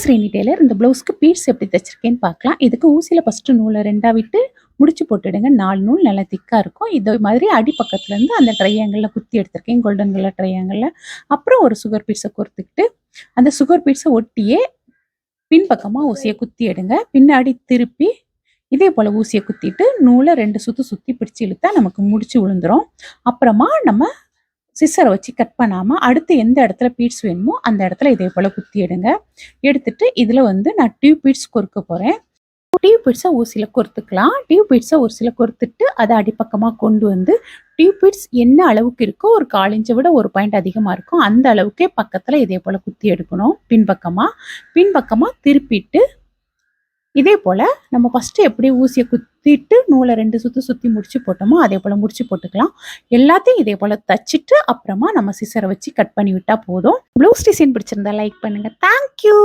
Srini Taylor இந்த ப்ளவுஸ்க்கு beads எப்படி தைச்சிருக்கேன்னு பார்க்கலாம். இதுக்கு ஊசியில் ஃபஸ்ட்டு நூலை ரெண்டாக விட்டு முடிச்சு போட்டுடுங்க. நாலு நூல் நல்லா திக்காக இருக்கும். இதே மாதிரி அடிப்பக்கத்துலேருந்து அந்த ட்ரையாங்கிளில் குத்தி எடுத்திருக்கேன். கோல்டன் கலர் ட்ரையாங்கிளில் அப்புறம் ஒரு சுகர் பீட்ஸை கொடுத்துக்கிட்டு அந்த சுகர் பீட்ஸை ஒட்டியே பின்பக்கமாக ஊசியை குத்தி எடுங்க. பின்னாடி திருப்பி இதே போல் ஊசியை குத்திட்டு நூலை ரெண்டு சுற்று சுற்றி பிடிச்சி இழுத்தா நமக்கு முடிச்சு விழுந்துரும். அப்புறமா நம்ம சிசரை வச்சு கட் பண்ணாமல் அடுத்து எந்த இடத்துல பீட்ஸ் வேணுமோ அந்த இடத்துல இதே போல் குத்தி எடுங்க. எடுத்துட்டு இதில் வந்து நான் டியூப் பீட்ஸ் கொறுக்க போகிறேன் டியூப் பீட்ஸை ஊசியில் கொறுத்துக்கலாம். டியூப் பீட்ஸை ஊசியில் கொறுத்துட்டு அதை அடிப்பக்கமாக கொண்டு வந்து டியூப் பீட்ஸ் என்ன அளவுக்கு இருக்கோ ஒரு கால் இன்ச்சை விட ஒரு பாயிண்ட் அதிகமாக இருக்கும். அந்த அளவுக்கே பக்கத்தில் இதே போல் குத்தி எடுக்கணும். பின்பக்கமாக பின்பக்கமாக திருப்பிட்டு இதே போல் நம்ம ஃபஸ்ட்டு எப்படி ஊசியை குத்திட்டு நூலை ரெண்டு சுற்றி சுற்றி முடிச்சு போட்டோமோ அதே போல் முடிச்சு போட்டுக்கலாம். எல்லாத்தையும் இதே போல் தச்சுட்டு அப்புறமா நம்ம சிசரை வச்சு கட் பண்ணி விட்டால் போதும். ப்ளவுஸ் டிசைன் பிடிச்சிருந்தா லைக் பண்ணுங்கள் தேங்க்யூ